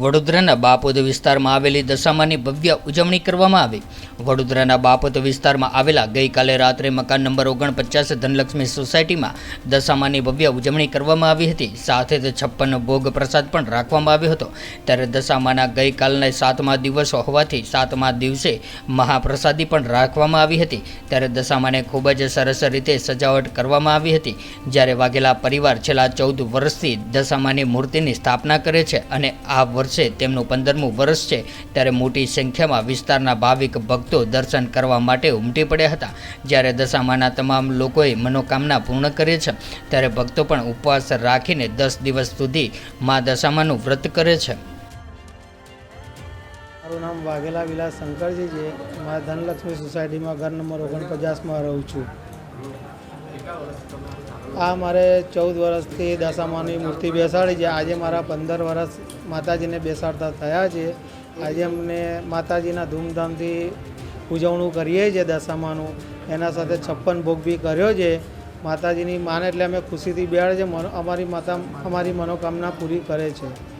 વડોદરાના બાપોદ વિસ્તારમાં આવેલી દશામાની ભવ્ય ઉજવણી કરવામાં આવી. વડોદરાના બાપોદ વિસ્તારમાં આવેલા ગઈકાલે રાત્રે મકાન નંબર ઓગણપચાસ ધનલક્ષ્મી સોસાયટીમાં દશામાની ભવ્ય ઉજવણી કરવામાં આવી હતી. સાથે જ છપ્પન ભોગ પ્રસાદ પણ રાખવામાં આવ્યો હતો. ત્યારે દશામાના ગઈકાલના સાતમા દિવસ હોવાથી સાતમા દિવસે મહાપ્રસાદી પણ રાખવામાં આવી હતી. ત્યારે દશામાને ખૂબ જ સરસ રીતે સજાવટ કરવામાં આવી હતી. જ્યારે વાઘેલા પરિવાર છેલ્લા ચૌદ વર્ષથી દશામાની મૂર્તિની સ્થાપના કરે છે અને આ વર્ષે તેમનું પંદરમું વર્ષ છે, ત્યારે મોટી સંખ્યામાં વિસ્તારના ભાવિક ભક્તો દર્શન કરવા માટે ઉમટી પડ્યા હતા. જ્યારે દશામાના તમામ લોકોએ મનોકામના પૂર્ણ કરી છે, ત્યારે ભક્તો પણ ઉપવાસ રાખીને દસ દિવસ સુધી મા દશામાનું વ્રત કરે છે. મારું નામ વાઘેલા વિલાસ શંકરજી છે મારા ધનલક્ષ્મી સોસાયટીમાં ઘર નંબર ઓગણપચાસમાં રહું છું. આ મારે ચૌદ વર્ષથી દશામાની મૂર્તિ બેસાડી છે. આજે મારા પંદર વર્ષ માતાજીને બેસાડતા થયા છે. આજે અમને માતાજીના ધૂમધામથી ઉજવણું કરીએ છીએ દશામાનું એના સાથે છપ્પન ભોગ બી કર્યો છે. માતાજીની માને એટલે અમે ખુશીથી બેહાડે છે. અમારી માતા અમારી મનોકામના પૂરી કરે છે.